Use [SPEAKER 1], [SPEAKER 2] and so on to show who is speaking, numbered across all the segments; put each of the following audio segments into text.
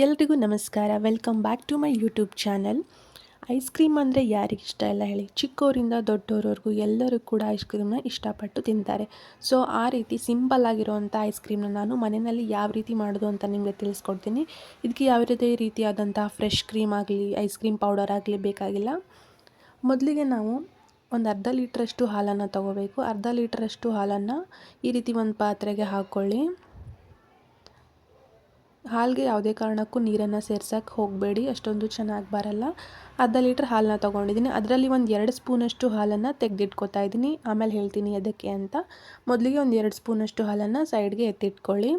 [SPEAKER 1] ಎಲ್ರಿಗೂ ನಮಸ್ಕಾರ. Welcome back to my YouTube channel ice cream ಅಂದರೆ ಯಾರಿಗೆ ಇಷ್ಟ ಇಲ್ಲ ಹೇಳಿ. ಚಿಕ್ಕವರಿಂದ ದೊಡ್ಡವರವರೆಗೂ ಎಲ್ಲರೂ ಕೂಡ ಐಸ್ ಕ್ರೀಮ್ನ ಇಷ್ಟಪಟ್ಟು ತಿಂತಾರೆ. ಸೊ ಆ ರೀತಿ ಸಿಂಪಲ್ ಆಗಿರುವಂಥ ಐಸ್ ಕ್ರೀಮ್ನ ನಾನು ಮನೆಯಲ್ಲಿ ಯಾವ ರೀತಿ ಮಾಡೋದು ಅಂತ ನಿಮಗೆ ತಿಳಿಸ್ಕೊಡ್ತೀನಿ. ಇದಕ್ಕೆ ಯಾವುದೇ ರೀತಿಯಾದಂಥ ಫ್ರೆಶ್ ಕ್ರೀಮ್ ಆಗಲಿ ಐಸ್ ಕ್ರೀಮ್ ಪೌಡರ್ ಆಗಲಿ ಬೇಕಾಗಿಲ್ಲ. ಮೊದಲಿಗೆ ನಾವು ಒಂದು ಅರ್ಧ ಲೀಟ್ರಷ್ಟು ಹಾಲನ್ನು ತೊಗೋಬೇಕು. ಅರ್ಧ ಲೀಟ್ರಷ್ಟು ಹಾಲನ್ನು ಈ ರೀತಿ ಒಂದು ಪಾತ್ರೆಗೆ ಹಾಕ್ಕೊಳ್ಳಿ ಹಾಲಿಗೆ ಯಾವುದೇ ಕಾರಣಕ್ಕೂ ನೀರನ್ನು ಸೇರ್ಸೋಕ್ಕೆ ಹೋಗಬೇಡಿ, ಅಷ್ಟೊಂದು ಚೆನ್ನಾಗಿ ಬರಲ್ಲ. ಅರ್ಧ ಲೀಟ್ರ್ ಹಾಲನ್ನ ತೊಗೊಂಡಿದ್ದೀನಿ. ಅದರಲ್ಲಿ ಒಂದು ಎರಡು ಸ್ಪೂನಷ್ಟು ಹಾಲನ್ನು ತೆಗೆದಿಟ್ಕೊತಾ ಇದ್ದೀನಿ. ಆಮೇಲೆ ಹೇಳ್ತೀನಿ ಅದಕ್ಕೆ ಅಂತ. ಮೊದಲಿಗೆ ಒಂದು ಎರಡು ಸ್ಪೂನಷ್ಟು ಹಾಲನ್ನು ಸೈಡ್ಗೆ ಎತ್ತಿಟ್ಕೊಳ್ಳಿ.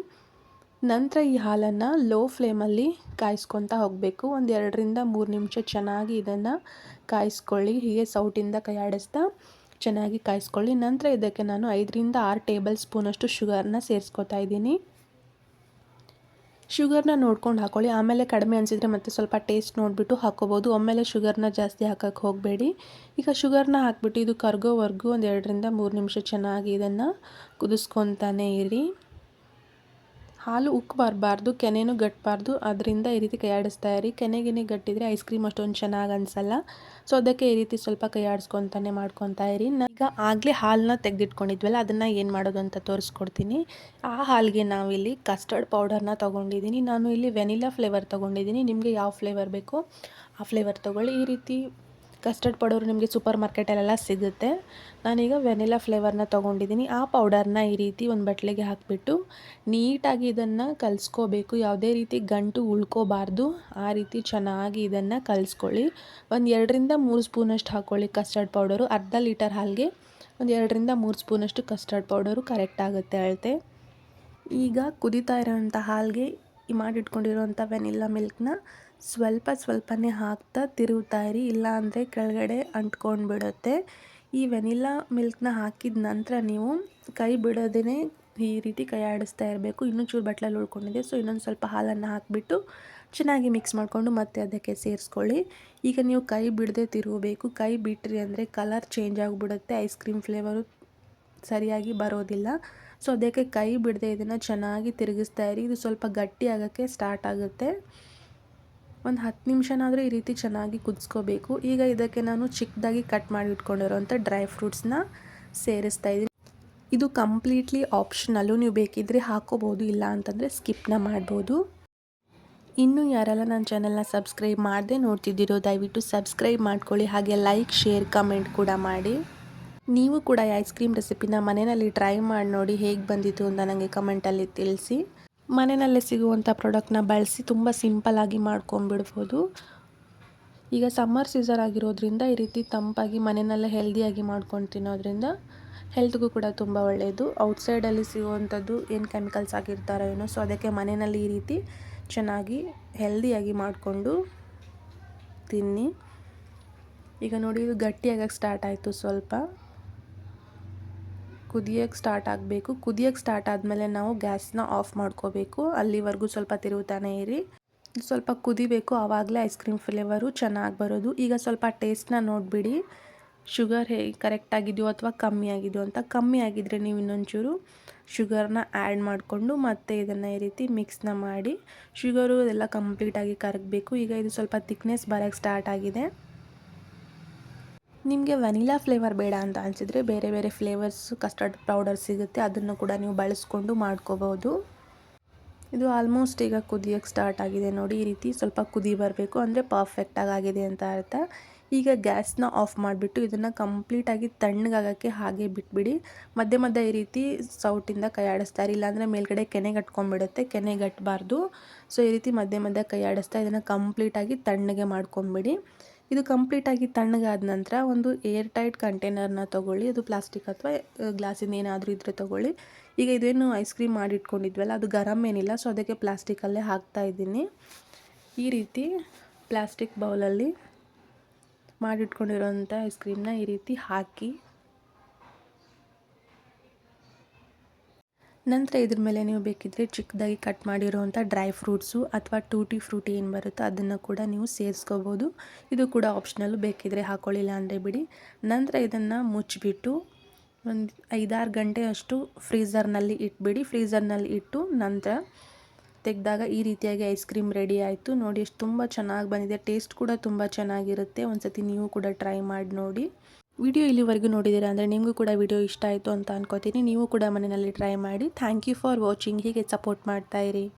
[SPEAKER 1] ನಂತರ ಈ ಹಾಲನ್ನು ಲೋ ಫ್ಲೇಮಲ್ಲಿ ಕಾಯಿಸ್ಕೊತಾ ಹೋಗಬೇಕು. ಒಂದು ಎರಡರಿಂದ ಮೂರು ನಿಮಿಷ ಚೆನ್ನಾಗಿ ಇದನ್ನು ಕಾಯಿಸ್ಕೊಳ್ಳಿ. ಹೀಗೆ ಸೌಟಿಂದ ಕೈಯಾಡಿಸ್ತಾ ಚೆನ್ನಾಗಿ ಕಾಯಿಸ್ಕೊಳ್ಳಿ. ನಂತರ ಇದಕ್ಕೆ ನಾನು ಐದರಿಂದ ಆರು ಟೇಬಲ್ ಸ್ಪೂನಷ್ಟು ಶುಗರ್ನ ಸೇರಿಸ್ಕೊತಾ ಇದ್ದೀನಿ. ಶುಗರ್ನ ನೋಡ್ಕೊಂಡು ಹಾಕ್ಕೊಳ್ಳಿ ಆಮೇಲೆ ಕಡಿಮೆ ಅನಿಸಿದ್ರೆ ಮತ್ತೆ ಸ್ವಲ್ಪ ಟೇಸ್ಟ್ ನೋಡಿಬಿಟ್ಟು ಹಾಕ್ಕೋಬೋದು ಒಮ್ಮೆಲೆ ಶುಗರ್ನ ಜಾಸ್ತಿ ಹಾಕೋಕ್ಕೆ ಹೋಗಬೇಡಿ. ಈಗ ಶುಗರ್ನ ಹಾಕ್ಬಿಟ್ಟು ಇದು ಕರ್ಗೋವರೆಗೂ ಒಂದು ಎರಡರಿಂದ ಮೂರು ನಿಮಿಷ ಚೆನ್ನಾಗಿ ಇದನ್ನು ಕುದಿಸ್ಕೊತಾನೆ ಇರಿ. ಹಾಲು ಉಕ್ಕಬಾರ್ಬಾರ್ದು ಕೆನೆನೂ ಗಟ್ಟಬಾರ್ದು ಅದರಿಂದ ಈ ರೀತಿ ಕೈ ಆಡಿಸ್ತಾ ಇರಿ. ಕೆನೆಗೆನೆ ಗಟ್ಟಿದ್ರೆ ಐಸ್ ಕ್ರೀಮ್ ಅಷ್ಟೊಂದು ಚೆನ್ನಾಗಿ ಅನಿಸಲ್ಲ. ಸೊ ಅದಕ್ಕೆ ಈ ರೀತಿ ಸ್ವಲ್ಪ ಕೈ ಆಡಿಸ್ಕೊತಾನೆ ಮಾಡ್ಕೊತಾ ಇರಿ. ಈಗ ಆಗಲೇ ಹಾಲನ್ನ ತೆಗೆದಿಟ್ಕೊಂಡಿದ್ವಲ್ಲ, ಅದನ್ನು ಏನು ಮಾಡೋದು ಅಂತ ತೋರಿಸ್ಕೊಡ್ತೀನಿ. ಆ ಹಾಲಿಗೆ ನಾವಿಲ್ಲಿ ಕಸ್ಟರ್ಡ್ ಪೌಡರ್ನ ತೊಗೊಂಡಿದ್ದೀನಿ ನಾನು ಇಲ್ಲಿ ವೆನಿಲಾ ಫ್ಲೇವರ್ ತೊಗೊಂಡಿದ್ದೀನಿ ನಿಮಗೆ ಯಾವ ಫ್ಲೇವರ್ ಬೇಕೋ ಆ ಫ್ಲೇವರ್ ತೊಗೊಳ್ಳಿ. ಈ ರೀತಿ ಕಸ್ಟರ್ಡ್ ಪೌಡರ್ ನಿಮಗೆ ಸೂಪರ್ ಮಾರ್ಕೆಟಲ್ಲೆಲ್ಲ ಸಿಗುತ್ತೆ. ನಾನೀಗ ವೆನಿಲಾ ಫ್ಲೇವರ್ನ ತೊಗೊಂಡಿದ್ದೀನಿ. ಆ ಪೌಡರ್ನ ಈ ರೀತಿ ಒಂದು ಬಟ್ಲಿಗೆ ಹಾಕಿಬಿಟ್ಟು ನೀಟಾಗಿ ಇದನ್ನು ಕಲಿಸ್ಕೋಬೇಕು. ಯಾವುದೇ ರೀತಿ ಗಂಟು ಉಳ್ಕೋಬಾರ್ದು. ಆ ರೀತಿ ಚೆನ್ನಾಗಿ ಇದನ್ನು ಕಲಿಸ್ಕೊಳ್ಳಿ. ಒಂದು ಎರಡರಿಂದ ಮೂರು ಸ್ಪೂನಷ್ಟು ಹಾಕ್ಕೊಳ್ಳಿ ಕಸ್ಟರ್ಡ್ ಪೌಡರು. ಅರ್ಧ ಲೀಟರ್ ಹಾಲಿಗೆ ಒಂದು ಎರಡರಿಂದ ಮೂರು ಸ್ಪೂನಷ್ಟು ಕಸ್ಟರ್ಡ್ ಪೌಡರು ಕರೆಕ್ಟ್ ಆಗುತ್ತೆ ಅಳತೆ ಈಗ ಕುದೀತಾ ಇರೋಂಥ ಹಾಲಿಗೆ ಮಾಡಿಟ್ಕೊಂಡಿರೋಂಥ ವೆನಿಲ್ಲಾ ಮಿಲ್ಕ್ನ ಸ್ವಲ್ಪ ಸ್ವಲ್ಪನೇ ಹಾಕ್ತಾ ತಿರುವುತ್ತಾ ಇರಿ ಇಲ್ಲ ಅಂದರೆ ಕೆಳಗಡೆ ಅಂಟ್ಕೊಂಡು ಬಿಡುತ್ತೆ ಈ ವೆನಿಲ್ಲಾ ಮಿಲ್ಕ್ನ ಹಾಕಿದ ನಂತರ ನೀವು ಕೈ ಬಿಡೋದೇ ಈ ರೀತಿ ಕೈ ಆಡಿಸ್ತಾ ಇರಬೇಕು. ಇನ್ನೂ ಚೂರು ಬಟ್ಲಲ್ಲಿ ಉಳ್ಕೊಂಡಿದೆ, ಸೊ ಇನ್ನೊಂದು ಸ್ವಲ್ಪ ಹಾಲನ್ನು ಹಾಕಿಬಿಟ್ಟು ಚೆನ್ನಾಗಿ ಮಿಕ್ಸ್ ಮಾಡಿಕೊಂಡು ಮತ್ತೆ ಅದಕ್ಕೆ ಸೇರಿಸ್ಕೊಳ್ಳಿ. ಈಗ ನೀವು ಕೈ ಬಿಡದೆ ತಿರುಗಬೇಕು. ಕೈ ಬಿಟ್ರಿ ಅಂದರೆ ಕಲರ್ ಚೇಂಜ್ ಆಗಿಬಿಡುತ್ತೆ, ಐಸ್ ಕ್ರೀಮ್ ಫ್ಲೇವರು ಸರಿಯಾಗಿ ಬರೋದಿಲ್ಲ. ಸೊ ಅದಕ್ಕೆ ಕೈ ಬಿಡದೆ ಇದನ್ನು ಚೆನ್ನಾಗಿ ತಿರುಗಿಸ್ತಾ ಇರಿ. ಇದು ಸ್ವಲ್ಪ ಗಟ್ಟಿ ಆಗೋಕ್ಕೆ ಸ್ಟಾರ್ಟ್ ಆಗುತ್ತೆ. ಒಂದು ಹತ್ತು ನಿಮಿಷನಾದರೂ ಈ ರೀತಿ ಚೆನ್ನಾಗಿ ಕುದಿಸ್ಕೋಬೇಕು. ಈಗ ಇದಕ್ಕೆ ನಾನು ಚಿಕ್ಕದಾಗಿ ಕಟ್ ಮಾಡಿ ಇಟ್ಕೊಂಡಿರೋಂಥ ಡ್ರೈ ಫ್ರೂಟ್ಸ್ನ ಸೇರಿಸ್ತಾ ಇದ್ದೀನಿ. ಇದು ಕಂಪ್ಲೀಟ್ಲಿ ಆಪ್ಷನಲ್ಲು ನೀವು ಬೇಕಿದ್ದರೆ ಹಾಕೋಬೋದು ಇಲ್ಲ ಅಂತಂದರೆ ಸ್ಕಿಪ್ನ ಮಾಡ್ಬೋದು. ಇನ್ನೂ ಯಾರೆಲ್ಲ ನನ್ನ ಚಾನಲ್ನ ಸಬ್ಸ್ಕ್ರೈಬ್ ಮಾಡದೆ ನೋಡ್ತಿದ್ದೀರೋ ದಯವಿಟ್ಟು ಸಬ್ಸ್ಕ್ರೈಬ್ ಮಾಡ್ಕೊಳ್ಳಿ. ಹಾಗೆ ಲೈಕ್ ಶೇರ್ ಕಮೆಂಟ್ ಕೂಡ ಮಾಡಿ. ನೀವು ಕೂಡ ಐಸ್ ಕ್ರೀಮ್ ರೆಸಿಪಿನ ಮನೆಯಲ್ಲಿ ಟ್ರೈ ಮಾಡಿ ನೋಡಿ ಹೇಗೆ ಬಂದಿತ್ತು ಅಂತ ನನಗೆ ಕಮೆಂಟಲ್ಲಿ ತಿಳಿಸಿ. ಮನೆಯಲ್ಲೇ ಸಿಗುವಂಥ ಪ್ರಾಡಕ್ಟ್ನ ಬಳಸಿ ತುಂಬ ಸಿಂಪಲ್ಲಾಗಿ ಮಾಡ್ಕೊಂಬಿಡ್ಬೋದು ಈಗ ಸಮ್ಮರ್ ಸೀಸನ್ ಆಗಿರೋದ್ರಿಂದ ಈ ರೀತಿ ತಂಪಾಗಿ ಮನೆಯಲ್ಲೇ ಹೆಲ್ದಿಯಾಗಿ ಮಾಡ್ಕೊಂಡು ತಿನ್ನೋದ್ರಿಂದ ಹೆಲ್ತ್ಗೂ ಕೂಡ ತುಂಬ ಒಳ್ಳೆಯದು ಔಟ್ಸೈಡಲ್ಲಿ ಸಿಗುವಂಥದ್ದು ಏನು ಕೆಮಿಕಲ್ಸ್ ಆಗಿರ್ತಾರೋ ಏನೋ ಸೊ ಅದಕ್ಕೆ ಮನೆಯಲ್ಲಿ ಈ ರೀತಿ ಚೆನ್ನಾಗಿ ಹೆಲ್ದಿಯಾಗಿ ಮಾಡಿಕೊಂಡು ತಿನ್ನಿ. ಈಗ ನೋಡಿ, ಇದು ಗಟ್ಟಿಯಾಗಕ್ಕೆ ಸ್ಟಾರ್ಟ್ ಆಯಿತು ಸ್ವಲ್ಪ. ಕುದಿಯೋಕ್ಕೆ ಸ್ಟಾರ್ಟ್ ಆಗಬೇಕು. ಕುದಿಯೋಕ್ಕೆ ಸ್ಟಾರ್ಟ್ ಆದಮೇಲೆ ನಾವು ಗ್ಯಾಸ್ನ ಆಫ್ ಮಾಡ್ಕೋಬೇಕು. ಅಲ್ಲಿವರೆಗೂ ಸ್ವಲ್ಪ ತಿರುಗುತ್ತಾನೆ ಇರಿ. ಸ್ವಲ್ಪ ಕುದಿಬೇಕು. ಆವಾಗಲೇ ಐಸ್ ಕ್ರೀಮ್ ಫ್ಲೇವರು ಚೆನ್ನಾಗಿ ಬರೋದು. ಈಗ ಸ್ವಲ್ಪ ಟೇಸ್ಟ್ನ ನೋಡಿಬಿಡಿ. ಶುಗರ್ ಹೇಗೆ ಕರೆಕ್ಟಾಗಿದೆಯೋ ಅಥವಾ ಕಮ್ಮಿ ಆಗಿದೆಯೋ ಅಂತ. ಕಮ್ಮಿ ಆಗಿದ್ದರೆ ನೀವು ಇನ್ನೊಂಚೂರು ಶುಗರ್ನ ಆ್ಯಡ್ ಮಾಡಿಕೊಂಡು ಮತ್ತೆ ಇದನ್ನು ಈ ರೀತಿ ಮಿಕ್ಸ್ನ ಮಾಡಿ. ಶುಗರು ಎಲ್ಲ ಕಂಪ್ಲೀಟಾಗಿ ಕರಗಬೇಕು. ಈಗ ಇದು ಸ್ವಲ್ಪ ತಿಕ್ನೆಸ್ ಬರೋಕ್ಕೆ ಸ್ಟಾರ್ಟ್ ಆಗಿದೆ. ನಿಮಗೆ ವೆನಿಲಾ ಫ್ಲೇವರ್ ಬೇಡ ಅಂತ ಅನಿಸಿದರೆ ಬೇರೆ ಬೇರೆ ಫ್ಲೇವರ್ಸ್, ಕಸ್ಟರ್ಡ್ ಪೌಡರ್ ಸಿಗುತ್ತೆ, ಅದನ್ನು ಕೂಡ ನೀವು ಬಳಸ್ಕೊಂಡು ಮಾಡ್ಕೋಬೋದು. ಇದು ಆಲ್ಮೋಸ್ಟ್ ಈಗ ಕುದಿಯೋಕ್ಕೆ ಸ್ಟಾರ್ಟ್ ಆಗಿದೆ ನೋಡಿ, ಈ ರೀತಿ ಸ್ವಲ್ಪ ಕುದಿ ಬರಬೇಕು, ಅಂದರೆ ಪರ್ಫೆಕ್ಟಾಗಿ ಆಗಿದೆ ಅಂತ ಅರ್ಥ. ಈಗ ಗ್ಯಾಸ್ನ ಆಫ್ ಮಾಡಿಬಿಟ್ಟು ಇದನ್ನು ಕಂಪ್ಲೀಟಾಗಿ ತಣ್ಣಗಾಗೋಕ್ಕೆ ಹಾಗೆ ಬಿಟ್ಬಿಡಿ. ಮಧ್ಯೆ ಮಧ್ಯೆ ಈ ರೀತಿ ಸೌಟಿಂದ ಕೈ ಆಡಿಸ್ತಾರೆ ಇಲ್ಲಾಂದರೆ ಮೇಲ್ಗಡೆ ಕೆನೆ ಗಟ್ಕೊಂಡ್ಬಿಡುತ್ತೆ ಕೆನೆ ಗಟ್ಟಬಾರ್ದು ಸೊ ಈ ರೀತಿ ಮಧ್ಯೆ ಮಧ್ಯೆ ಕೈ ಆಡಿಸ್ತಾ ಇದನ್ನು ಕಂಪ್ಲೀಟಾಗಿ ತಣ್ಣಗೆ ಮಾಡ್ಕೊಂಬಿಡಿ ಇದು ಕಂಪ್ಲೀಟಾಗಿ ತಣ್ಣಗಾದ ನಂತರ ಒಂದು ಏರ್ ಟೈಟ್ ಕಂಟೈನರ್ನ ತೊಗೊಳ್ಳಿ. ಅದು ಪ್ಲಾಸ್ಟಿಕ್ ಅಥವಾ ಗ್ಲಾಸಿಂದ ಏನಾದರೂ ಇದ್ದರೆ ತೊಗೊಳ್ಳಿ. ಈಗ ಇದೇನು ಐಸ್ ಕ್ರೀಮ್ ಮಾಡಿಟ್ಕೊಂಡಿದ್ವಲ್ಲ, ಅದು ಗರಮ್ ಏನಿಲ್ಲ, ಸೊ ಅದಕ್ಕೆ ಪ್ಲಾಸ್ಟಿಕಲ್ಲೇ ಹಾಕ್ತಾ ಇದ್ದೀನಿ. ಈ ರೀತಿ ಪ್ಲಾಸ್ಟಿಕ್ ಬೌಲಲ್ಲಿ ಮಾಡಿಟ್ಕೊಂಡಿರೋಂಥ ಐಸ್ ಕ್ರೀಮ್ನ ಈ ರೀತಿ ಹಾಕಿ ನಂತರ ಇದ್ರ ಮೇಲೆ ನೀವು ಬೇಕಿದ್ದರೆ ಚಿಕ್ಕದಾಗಿ ಕಟ್ ಮಾಡಿರೋವಂಥ ಡ್ರೈ ಫ್ರೂಟ್ಸು ಅಥವಾ ಟೂಟಿ ಫ್ರೂಟಿ ಏನು ಬರುತ್ತೋ ಅದನ್ನು ಕೂಡ ನೀವು ಸೇರಿಸ್ಕೋಬೋದು. ಇದು ಕೂಡ ಆಪ್ಷನಲ್ಲು ಬೇಕಿದ್ದರೆ ಹಾಕೊಳ್ಳಿಲ್ಲ ಅಂದರೆ ಬಿಡಿ. ನಂತರ ಇದನ್ನು ಮುಚ್ಚಿಬಿಟ್ಟು ಒಂದು ಐದಾರು ಗಂಟೆ ಅಷ್ಟು ಫ್ರೀಝರ್ನಲ್ಲಿ ಇಟ್ಬಿಡಿ. ಫ್ರೀಝರ್ನಲ್ಲಿ ಇಟ್ಟು ನಂತರ ತೆಗೆದಾಗ ಈ ರೀತಿಯಾಗಿ ಐಸ್ ಕ್ರೀಮ್ ರೆಡಿ ಆಯಿತು. ನೋಡಿ, ಎಷ್ಟು ತುಂಬ ಚೆನ್ನಾಗಿ ಬಂದಿದೆ. ಟೇಸ್ಟ್ ಕೂಡ ತುಂಬ ಚೆನ್ನಾಗಿರುತ್ತೆ. ಒಂದು ಸತಿ ನೀವು ಕೂಡ ಟ್ರೈ ಮಾಡಿ ನೋಡಿ. ವಿಡಿಯೋ ಇಲ್ಲಿವರೆಗೂ ನೋಡಿದ್ದೀರಾ ಅಂದರೆ ನಿಮಗೂ ಕೂಡ ವಿಡಿಯೋ ಇಷ್ಟ ಆಯಿತು ಅಂತ ಅನ್ಕೋತೀನಿ. ನೀವು ಕೂಡ ಮನೆಯಲ್ಲಿ ಟ್ರೈ ಮಾಡಿ. Thank you for watching. ಹೀಗೆ ಸಪೋರ್ಟ್ ಮಾಡ್ತಾ